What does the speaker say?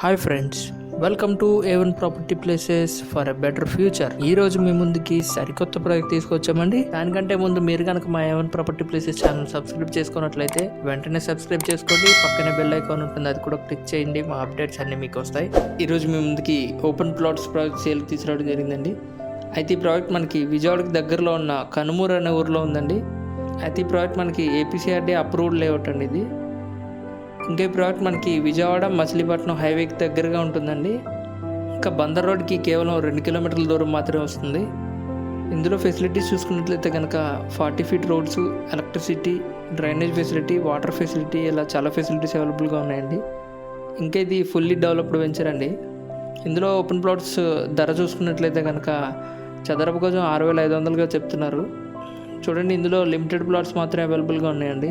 Hi friends welcome to A one property places for a better future ఈ రోజు మీ ముందుకి సరికొత్త ప్రాజెక్ట్ తీసుకొచ్చామండి. దానికంటే ముందు మీరు కనుక మా A one property places channel subscribe చేసుకున్నట్లయితే వెంటనే సబ్స్క్రైబ్ చేసుకోండి. పక్కనే బెల్ ఐకాన్ ఉంటుంది అది కూడా క్లిక్ చేయండి. మా అప్డేట్స్ అన్ని మీకు వస్తాయి. ఈ రోజు మీ ముందుకి ఓపెన్ ప్లాట్స్ ప్రాజెక్ట్ సేల్ తీసుకురావడం జరిగిందండి. అయితే ఈ ప్రాజెక్ట్ మనకి విజయవాడకి దగ్గరలో ఉన్న కనుమూరు అనే ఊర్లో ఉందండి. అయితే ఈ ప్రాజెక్ట్ మనకి ఏపీసీఆర్డీ అప్రూవ్డ్ లేఅవుట్ అండి ఇది. ఇంకా ఈ మనకి విజయవాడ మచిలీపట్నం హైవేకి దగ్గరగా ఉంటుందండి. ఇంకా బందర్ రోడ్కి కేవలం రెండు కిలోమీటర్ల దూరం మాత్రమే వస్తుంది. ఇందులో ఫెసిలిటీస్ చూసుకున్నట్లయితే కనుక forty feet roads electricity drainage facility water facility ఇలా చాలా ఫెసిలిటీస్ అవైలబుల్గా ఉన్నాయండి. ఇంకా ఇది ఫుల్లీ డెవలప్డ్ వెంచర్ అండి. ఇందులో ఓపెన్ ప్లాట్స్ ధర చూసుకున్నట్లయితే కనుక చదరపు కోసం ఆరు వేల ఐదు వందలుగా చెప్తున్నారు. చూడండి ఇందులో లిమిటెడ్ ప్లాట్స్ మాత్రమే అవైలబుల్గా ఉన్నాయండి.